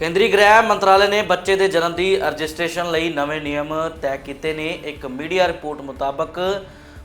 ਕੇਂਦਰੀ ਗ੍ਰਹਿ ਮੰਤਰਾਲੇ ਨੇ ਬੱਚੇ ਦੇ ਜਨਮ ਦੀ ਰਜਿਸਟ੍ਰੇਸ਼ਨ ਲਈ ਨਵੇਂ ਨਿਯਮ ਤੈਅ ਕੀਤੇ ਨੇ। ਇੱਕ ਮੀਡੀਆ ਰਿਪੋਰਟ ਮੁਤਾਬਕ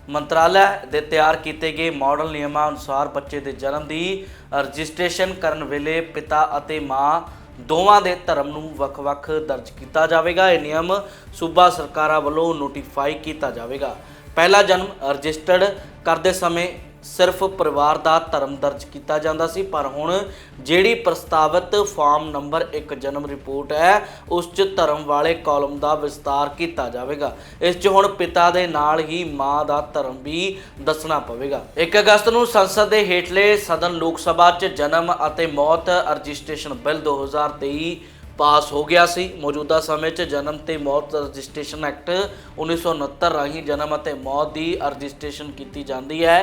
ਮੰਤਰਾਲਾ ਦੇ ਤਿਆਰ ਕੀਤੇ ਗਏ ਮਾਡਲ ਨਿਯਮਾਂ ਅਨੁਸਾਰ ਬੱਚੇ ਦੇ ਜਨਮ ਦੀ ਰਜਿਸਟ੍ਰੇਸ਼ਨ ਕਰਨ ਵੇਲੇ ਪਿਤਾ ਅਤੇ ਮਾਂ ਦੋਵਾਂ ਦੇ ਧਰਮ ਨੂੰ ਵੱਖ-ਵੱਖ ਦਰਜ ਕੀਤਾ ਜਾਵੇਗਾ। ਇਹ ਨਿਯਮ ਸੂਬਾ ਸਰਕਾਰਾਂ ਵੱਲੋਂ ਨੋਟੀਫਾਈ ਕੀਤਾ ਜਾਵੇਗਾ। ਪਹਿਲਾ ਜਨਮ ਰਜਿਸਟਰਡ ਕਰਦੇ ਸਮੇਂ ਸਿਰਫ ਪਰਿਵਾਰ ਦਾ ਧਰਮ ਦਰਜ ਕੀਤਾ ਜਾਂਦਾ ਸੀ, ਪਰ ਹੁਣ ਜਿਹੜੀ ਪ੍ਰਸਤਾਵਿਤ ਫਾਰਮ ਨੰਬਰ 1 ਜਨਮ ਰਿਪੋਰਟ ਹੈ, ਉਸ 'ਚ ਧਰਮ ਵਾਲੇ ਕਾਲਮ ਦਾ ਵਿਸਤਾਰ ਕੀਤਾ ਜਾਵੇਗਾ। ਇਸ 'ਚ ਹੁਣ ਪਿਤਾ ਦੇ ਨਾਲ ਹੀ ਮਾਂ ਦਾ ਧਰਮ ਵੀ ਦੱਸਣਾ ਪਵੇਗਾ। 1 ਅਗਸਤ ਨੂੰ ਸੰਸਦ ਦੇ ਹੇਠਲੇ ਸਦਨ ਲੋਕ ਸਭਾ 'ਚ ਜਨਮ ਅਤੇ ਮੌਤ ਰਜਿਸਟ੍ਰੇਸ਼ਨ ਬਿੱਲ 2023 ਪਾਸ ਹੋ ਗਿਆ ਸੀ। ਮੌਜੂਦਾ ਸਮੇਂ 'ਚ ਜਨਮ ਤੇ ਮੌਤ ਰਜਿਸਟ੍ਰੇਸ਼ਨ ਐਕਟ 1969 ਰਾਹੀਂ ਜਨਮ ਅਤੇ ਮੌਤ ਦੀ ਰਜਿਸਟ੍ਰੇਸ਼ਨ ਕੀਤੀ ਜਾਂਦੀ ਹੈ।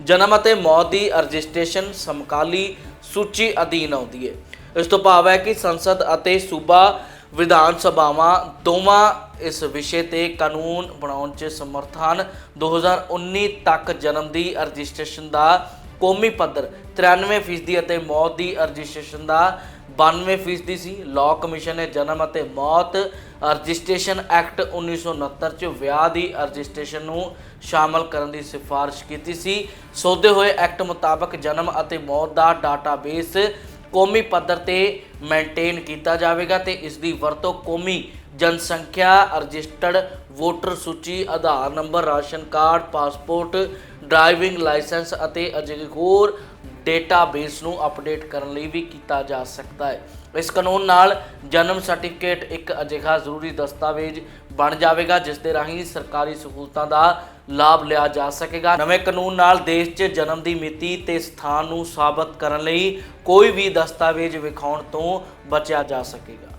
ਜਨਮ ਅਤੇ ਮੌਤ ਦੀ ਰਜਿਸਟ੍ਰੇਸ਼ਨ ਸਮਕਾਲੀ ਸੂਚੀ ਅਧੀਨ ਆਉਂਦੀ ਹੈ। ਇਸ ਤੋਂ ਭਾਵ ਹੈ ਕਿ ਸੰਸਦ ਅਤੇ ਸੂਬਾ ਵਿਧਾਨ ਸਭਾਵਾਂ ਦੋਵਾਂ ਇਸ ਵਿਸ਼ੇ ਤੇ ਕਾਨੂੰਨ ਬਣਾਉਣ 'ਚ ਸਮਰਥ ਹਨ। 2019 ਤੱਕ ਜਨਮ ਦੀ ਰਜਿਸਟ੍ਰੇਸ਼ਨ ਦਾ ਕੌਮੀ ਪੱਧਰ 93% ਅਤੇ ਮੌਤ ਦੀ ਰਜਿਸਟ੍ਰੇਸ਼ਨ ਦਾ 92% ਸੀ। ਲਾਅ ਕਮਿਸ਼ਨ ਨੇ ਜਨਮ ਅਤੇ ਮੌਤ ਰਜਿਸਟ੍ਰੇਸ਼ਨ ਐਕਟ 1969 ਚ ਵਿਆਹ ਦੀ ਰਜਿਸਟ੍ਰੇਸ਼ਨ ਨੂੰ ਸ਼ਾਮਲ ਕਰਨ ਦੀ ਸਿਫਾਰਿਸ਼ ਕੀਤੀ ਸੀ। ਸੋਧੇ ਹੋਏ ਐਕਟ ਮੁਤਾਬਕ ਜਨਮ ਅਤੇ ਮੌਤ ਦਾ ਡਾਟਾਬੇਸ ਕੌਮੀ ਪੱਧਰ ਤੇ ਮੇਨਟੇਨ ਕੀਤਾ ਜਾਵੇਗਾ ਤੇ ਇਸ ਦੀ ਵਰਤੋਂ ਕੌਮੀ ਜਨਸੰਖਿਆ ਰਜਿਸਟਰਡ ਵੋਟਰ ਸੂਚੀ, Aadhaar number, ration card, passport, driving licence ਅਤੇ ਅਜਿਹੇ ਹੋਰ ਡੇਟਾਬੇਸ ਨੂੰ ਅਪਡੇਟ ਕਰਨ ਲਈ ਵੀ ਕੀਤਾ ਜਾ ਸਕਦਾ ਹੈ। ਇਸ ਕਾਨੂੰਨ ਨਾਲ ਜਨਮ ਸਰਟੀਫਿਕੇਟ ਇੱਕ ਅਜਿਹਾ ਜ਼ਰੂਰੀ ਦਸਤਾਵੇਜ਼ ਬਣ ਜਾਵੇਗਾ, ਜਿਸ ਦੇ ਰਾਹੀਂ ਸਰਕਾਰੀ ਸਹੂਲਤਾਂ ਦਾ ਲਾਭ ਲਿਆ ਜਾ ਸਕੇਗਾ। ਨਵੇਂ ਕਾਨੂੰਨ ਨਾਲ ਦੇਸ਼ 'ਚ ਜਨਮ ਦੀ ਮਿਤੀ ਤੇ ਸਥਾਨ ਨੂੰ ਸਾਬਤ ਕਰਨ ਲਈ ਕੋਈ ਵੀ ਦਸਤਾਵੇਜ਼ ਵਿਖਾਉਣ ਤੋਂ ਬਚਿਆ ਜਾ ਸਕੇਗਾ।